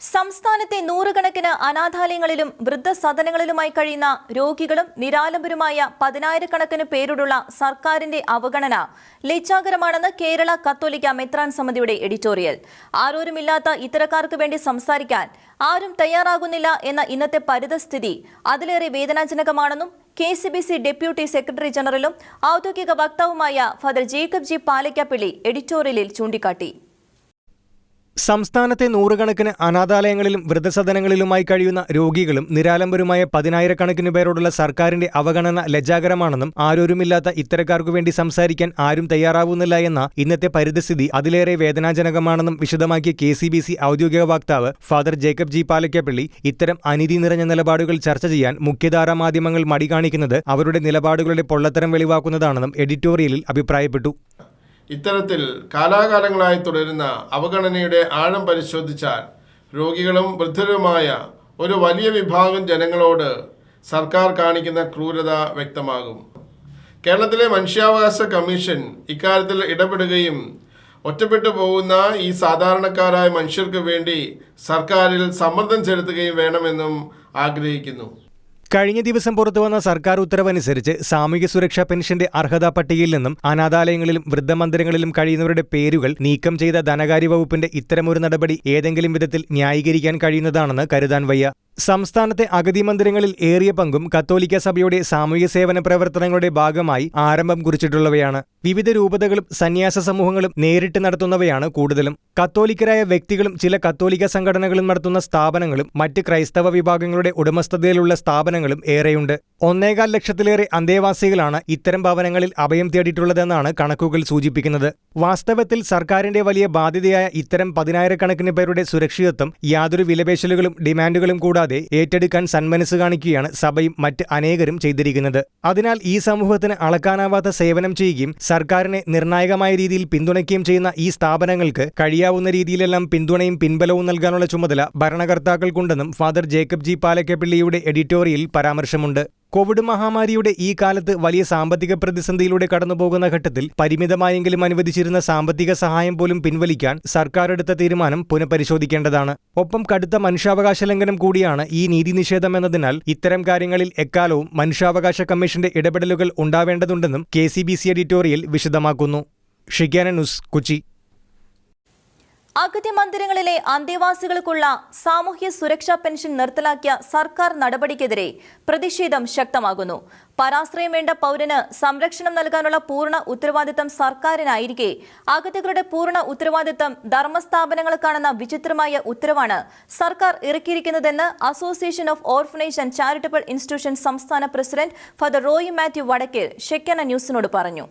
സംസ്ഥാനത്തെ നൂറുകണക്കിന് അനാഥാലയങ്ങളിലും വൃദ്ധസദനങ്ങളിലുമായി കഴിയുന്ന രോഗികളും നിരാലംബരുമായ പതിനായിരക്കണക്കിന് പേരോടുള്ള സർക്കാരിന്റെ അവഗണന ലജ്ജാകരമാണെന്ന് കേരള കത്തോലിക്ക മെത്രാൻ സമിതിയുടെ എഡിറ്റോറിയൽ. ആരോരുമില്ലാത്ത ഇത്തരക്കാർക്ക് വേണ്ടി സംസാരിക്കാൻ ആരും തയ്യാറാകുന്നില്ല എന്ന ഇന്നത്തെ പരിതസ്ഥിതി അതിലേറെ വേദനാജനകമാണെന്നും K C B C deputy secretary ജനറലും ഔദ്യോഗിക വക്താവുമായ ഫാദർ ജേക്കബ് ജി പാലയ്ക്കാപ്പിള്ളി എഡിറ്റോറിയലിൽ ചൂണ്ടിക്കാട്ടി. സംസ്ഥാനത്തെ നൂറുകണക്കിന് അനാഥാലയങ്ങളിലും വൃദ്ധസദനങ്ങളിലുമായി കഴിയുന്ന രോഗികളും നിരാലംബരുമായ പതിനായിരക്കണക്കിന് പേരോടുള്ള സർക്കാരിന്റെ അവഗണന ലജ്ജാകരമാണെന്നും ആരോരുമില്ലാത്ത ഇത്തരക്കാർക്കു വേണ്ടി സംസാരിക്കാൻ ആരും തയ്യാറാവുന്നില്ല എന്ന ഇന്നത്തെ പരിതസ്ഥിതി അതിലേറെ വേദനാജനകമാണെന്നും വിശദമാക്കിയ കെ സി ബി സി ഔദ്യോഗിക വക്താവ് ഫാദർ ജേക്കബ് ജി പാലക്കപ്പള്ളി ഇത്തരം അനീതി നിറഞ്ഞ നിലപാടുകൾ ചർച്ച ചെയ്യാൻ മുഖ്യധാരാ മാധ്യമങ്ങൾ മടി കാണിക്കുന്നത് അവരുടെ നിലപാടുകളുടെ പൊള്ളത്തരം വെളിവാക്കുന്നതാണെന്നും എഡിറ്റോറിയലിൽ അഭിപ്രായപ്പെട്ടു. ഇത്തരത്തിൽ കാലാകാലങ്ങളായി തുടരുന്ന അവഗണനയുടെ ആഴം പരിശോധിച്ചാൽ രോഗികളും വൃദ്ധരുമായ ഒരു വലിയ വിഭാഗം ജനങ്ങളോട് സർക്കാർ കാണിക്കുന്ന ക്രൂരത വ്യക്തമാകും. കേരളത്തിലെ മനുഷ്യാവകാശ കമ്മീഷൻ ഇക്കാര്യത്തിൽ ഇടപെടുകയും ഒറ്റപ്പെട്ടു പോകുന്ന ഈ സാധാരണക്കാരായ മനുഷ്യർക്ക് വേണ്ടി സർക്കാരിൽ സമ്മർദ്ദം ചെലുത്തുകയും വേണമെന്നും ആഗ്രഹിക്കുന്നു. കഴിഞ്ഞ ദിവസം പുറത്തുവന്ന സർക്കാർ ഉത്തരവനുസരിച്ച് സാമൂഹ്യ സുരക്ഷാ പെൻഷന്റെ അർഹതാ പട്ടികയിൽ നിന്നും അനാഥാലയങ്ങളിലും വൃദ്ധമന്ദിരങ്ങളിലും കഴിയുന്നവരുടെ പേരുകൾ നീക്കം ചെയ്ത ധനകാര്യ വകുപ്പിന്റെ ഇത്തരമൊരു നടപടി ഏതെങ്കിലും വിധത്തിൽ ന്യായീകരിക്കാൻ കഴിയുന്നതാണെന്ന് കരുതാൻ വയ്യ. സംസ്ഥാനത്തെ അഗതി മന്ദിരങ്ങളിൽ ഏറിയ പങ്കും കത്തോലിക്ക സഭയുടെ സാമൂഹ്യ സേവന പ്രവർത്തനങ്ങളുടെ ഭാഗമായി ആരംഭം കുറിച്ചിട്ടുള്ളവയാണ്. വിവിധ രൂപതകളും സന്യാസ സമൂഹങ്ങളും നേരിട്ട് നടത്തുന്നവയാണ് കൂടുതലും. കത്തോലിക്കരായ വ്യക്തികളും ചില കത്തോലിക്ക സംഘടനകളും നടത്തുന്ന സ്ഥാപനങ്ങളും മറ്റ് ക്രൈസ്തവ വിഭാഗങ്ങളുടെ ഉടമസ്ഥതയിലുള്ള സ്ഥാപനങ്ങളും ഏറെയുണ്ട്. ഒന്നേകാൽ ലക്ഷത്തിലേറെ അന്തേവാസികളാണ് ഇത്തരം ഭവനങ്ങളിൽ അഭയം തേടിയിട്ടുള്ളതെന്നാണ് കണക്കുകൾ സൂചിപ്പിക്കുന്നത്. വാസ്തവത്തിൽ സർക്കാരിന്റെ വലിയ ബാധ്യതയായ ഇത്തരം പതിനായിരക്കണക്കിന് പേരുടെ സുരക്ഷിതത്വം യാതൊരു വിലപേശലുകളും ഡിമാൻഡുകളും കൂടാതെ ഏറ്റെടുക്കാൻ സന്മനസ് കാണിക്കുകയാണ് സഭയും മറ്റ് അനേകരും ചെയ്തിരിക്കുന്നത്. അതിനാൽ ഈ സമൂഹത്തിന് അളക്കാനാവാത്ത സേവനം ചെയ്യുകയും സർക്കാരിനെ നിർണായകമായ രീതിയിൽ പിന്തുണയ്ക്കുകയും ചെയ്യുന്ന ഈ സ്ഥാപനങ്ങൾക്ക് കഴിയാവുന്ന രീതിയിലെല്ലാം പിന്തുണയും പിൻബലവും നൽകാനുള്ള ചുമതല ഭരണകർത്താക്കൾക്കുണ്ടെന്നും ഫാദർ ജേക്കബ് ജി പാലക്കപ്പിള്ളിയുടെ എഡിറ്റോറിയൽ പരാമർശമുണ്ട്. കോവിഡ് മഹാമാരിയുടെ ഈ കാലത്ത് വലിയ സാമ്പത്തിക പ്രതിസന്ധിയിലൂടെ കടന്നുപോകുന്ന ഘട്ടത്തിൽ പരിമിതമായെങ്കിലും അനുവദിച്ചിരുന്ന സാമ്പത്തിക സഹായം പോലും പിൻവലിക്കാൻ സർക്കാർ എടുത്ത തീരുമാനം പുനഃപരിശോധിക്കേണ്ടതാണ്. ഒപ്പം കടുത്ത മനുഷ്യാവകാശ ലംഘനം കൂടിയാണ് ഈ നീതി നിഷേധം എന്നതിനാൽ ഇത്തരം കാര്യങ്ങളിൽ എക്കാലവും മനുഷ്യാവകാശ കമ്മീഷന്റെ ഇടപെടലുകൾ ഉണ്ടാവേണ്ടതുണ്ടെന്നും K C B C editorial വിശദമാക്കുന്നു. Shekinah news Kochi. അഗതി മന്ദിരങ്ങളിലെ അന്തേവാസികൾക്കുള്ള സാമൂഹ്യ സുരക്ഷാ പെൻഷൻ നിർത്തലാക്കിയ സർക്കാർ നടപടിക്കെതിരെ പ്രതിഷേധം ശക്തമാകുന്നു. പരാശ്രയം വേണ്ട പൗരന് സംരക്ഷണം നൽകാനുള്ള പൂർണ ഉത്തരവാദിത്തം സർക്കാരിനായിരിക്കെ അഗതികളുടെ പൂർണ ഉത്തരവാദിത്തം ധർമ്മസ്ഥാപനങ്ങൾക്കാണെന്ന വിചിത്രമായ ഉത്തരവാണ് സർക്കാർ ഇറക്കിയിരിക്കുന്നതെന്ന് association of orphanage and charitable institution സംസ്ഥാന president father Roy Mathew Vadakkel Shekinah ന്യൂസിനോട് പറഞ്ഞു.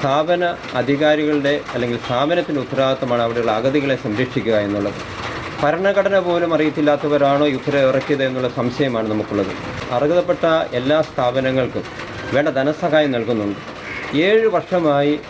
സ്ഥാപന അധികാരികളുടെ അല്ലെങ്കിൽ സ്ഥാപനത്തിന്റെ ഉത്തരവാദിത്തമാണ് അവിടെയുള്ള അഗതികളെ സംരക്ഷിക്കുക എന്നുള്ളത്. ഭരണഘടന പോലും അറിയത്തില്ലാത്തവരാണോ ഉത്തരവ് ഇറക്കിയത് എന്നുള്ള സംശയമാണ് നമുക്കുള്ളത്. അർഹതപ്പെട്ട എല്ലാ സ്ഥാപനങ്ങൾക്കും വേണ്ട ധനസഹായം നൽകുന്നുണ്ട്. ഏഴ് വർഷമായി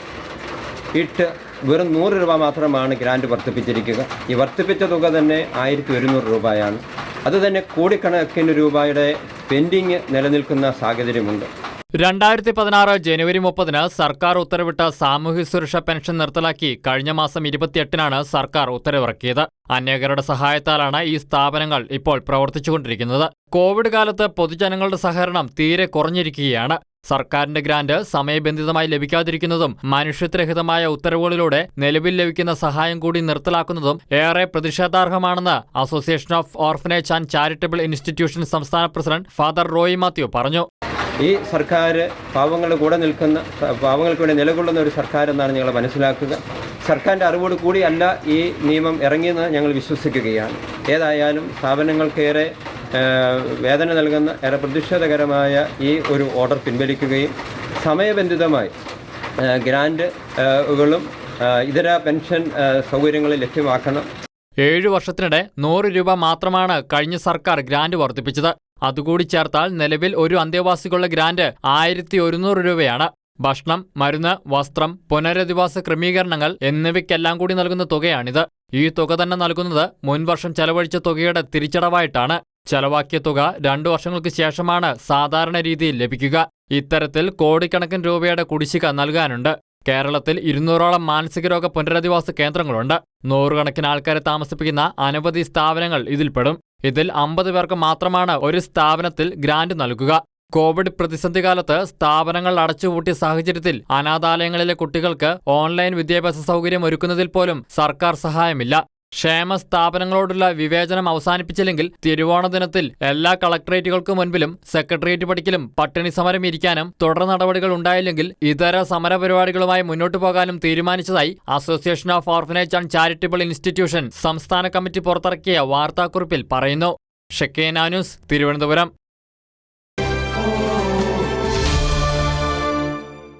ഇട്ട് വെറും നൂറ് രൂപ മാത്രമാണ് ഗ്രാൻഡ് വർദ്ധിപ്പിച്ചിരിക്കുക. ഈ വർദ്ധിപ്പിച്ച തുക തന്നെ ആയിരത്തി ഒരുന്നൂറ് രൂപയാണ്. അതുതന്നെ കോടിക്കണക്കിന് രൂപയുടെ പെൻഡിങ് നിലനിൽക്കുന്ന സാഹചര്യമുണ്ട്. രണ്ടായിരത്തി പതിനാറ് ജനുവരി മുപ്പതിന് സർക്കാർ ഉത്തരവിട്ട സാമൂഹ്യ സുരക്ഷാ പെൻഷൻ നിർത്തലാക്കി കഴിഞ്ഞ മാസം ഇരുപത്തിയെട്ടിനാണ് സർക്കാർ ഉത്തരവിറക്കിയത്. അനേകരുടെ സഹായത്താലാണ് ഈ സ്ഥാപനങ്ങൾ ഇപ്പോൾ പ്രവർത്തിച്ചുകൊണ്ടിരിക്കുന്നത്. കോവിഡ് കാലത്ത് പൊതുജനങ്ങളുടെ സഹകരണം തീരെ കുറഞ്ഞിരിക്കുകയാണ്. സർക്കാരിന്റെ ഗ്രാന്റ് സമയബന്ധിതമായി ലഭിക്കാതിരിക്കുന്നതും മനുഷ്യത്വരഹിതമായ ഉത്തരവുകളിലൂടെ നിലവിൽ ലഭിക്കുന്ന സഹായം കൂടി നിർത്തലാക്കുന്നതും ഏറെ പ്രതിഷേധാർഹമാണെന്ന് association of orphanage and charitable institution സംസ്ഥാന പ്രസിഡന്റ് ഫാദർ റോയി മാത്യു പറഞ്ഞു. ഈ സർക്കാർ പാവങ്ങളുടെ കൂടെ നിൽക്കുന്ന പാവങ്ങൾക്ക് വേണ്ടി നിലകൊള്ളുന്ന ഒരു സർക്കാർ എന്നാണ് ഞങ്ങൾ മനസ്സിലാക്കുക. സർക്കാരിന്റെ അറിവോട് കൂടിയല്ല ഈ നിയമം ഇറങ്ങിയെന്ന് ഞങ്ങൾ വിശ്വസിക്കുകയാണ്. ഏതായാലും സ്ഥാപനങ്ങൾക്കേറെ വേദന നൽകുന്ന ഏറെ പ്രതിഷേധകരമായ ഈ ഒരു ഓർഡർ പിൻവലിക്കുകയും സമയബന്ധിതമായി ഗ്രാൻഡുകളും ഇതര പെൻഷൻ സൗകര്യങ്ങൾ ലഭ്യമാക്കണം. ഏഴു വർഷത്തിനിടെ നൂറ് രൂപ മാത്രമാണ് കഴിഞ്ഞ സർക്കാർ ഗ്രാന്റ് വർദ്ധിപ്പിച്ചത്. അതുകൂടി ചേർത്താൽ നിലവിൽ ഒരു അന്തേവാസികളുടെ ഗ്രാന്റ് ആയിരത്തി ഒരുന്നൂറ് രൂപയാണ്. ഭക്ഷണം മരുന്ന് വസ്ത്രം പുനരധിവാസ ക്രമീകരണങ്ങൾ എന്നിവയ്ക്കെല്ലാം കൂടി നൽകുന്ന തുകയാണിത്. ഈ തുക തന്നെ നൽകുന്നത് മുൻവർഷം ചെലവഴിച്ച തുകയുടെ തിരിച്ചടവായിട്ടാണ്. ചെലവാക്കിയ തുക രണ്ടു വർഷങ്ങൾക്ക് ശേഷമാണ് സാധാരണ രീതിയിൽ ലഭിക്കുക. ഇത്തരത്തിൽ കോടിക്കണക്കിന് രൂപയുടെ കുടിശ്ശിക നൽകാനുണ്ട്. കേരളത്തിൽ ഇരുന്നൂറോളം മാനസികരോഗ പുനരധിവാസ കേന്ദ്രങ്ങളുണ്ട്. നൂറുകണക്കിന് ആൾക്കാരെ താമസിപ്പിക്കുന്ന അനവധി സ്ഥാപനങ്ങൾ ഇതിൽപ്പെടും. ഇതിൽ അമ്പത് പേർക്ക് മാത്രമാണ് ഒരു സ്ഥാപനത്തിൽ ഗ്രാന്റ് നൽകുക. കോവിഡ് പ്രതിസന്ധി കാലത്ത് സ്ഥാപനങ്ങൾ അടച്ചുപൂട്ടിയ സാഹചര്യത്തിൽ അനാഥാലയങ്ങളിലെ കുട്ടികൾക്ക് ഓൺലൈൻ വിദ്യാഭ്യാസ സൗകര്യം ഒരുക്കുന്നതിൽ പോലും സർക്കാർ സഹായമില്ല. ക്ഷേമ സ്ഥാപനങ്ങളോടുള്ള വിവേചനം അവസാനിപ്പിച്ചില്ലെങ്കിൽ തിരുവോണ ദിനത്തിൽ എല്ലാ കളക്ടറേറ്റുകൾക്ക് മുൻപിലും സെക്രട്ടേറിയറ്റ് പടിക്കലും പട്ടിണി സമരം ഇരിക്കാനും തുടർ നടപടികൾ ഉണ്ടായില്ലെങ്കിൽ ഇതര സമരപരിപാടികളുമായി മുന്നോട്ടു പോകാനും തീരുമാനിച്ചതായി association of orphanage and charitable institution സംസ്ഥാന കമ്മിറ്റി പുറത്തിറക്കിയ വാർത്താക്കുറിപ്പിൽ പറയുന്നു. ഷെക്കേന തിരുവനന്തപുരം.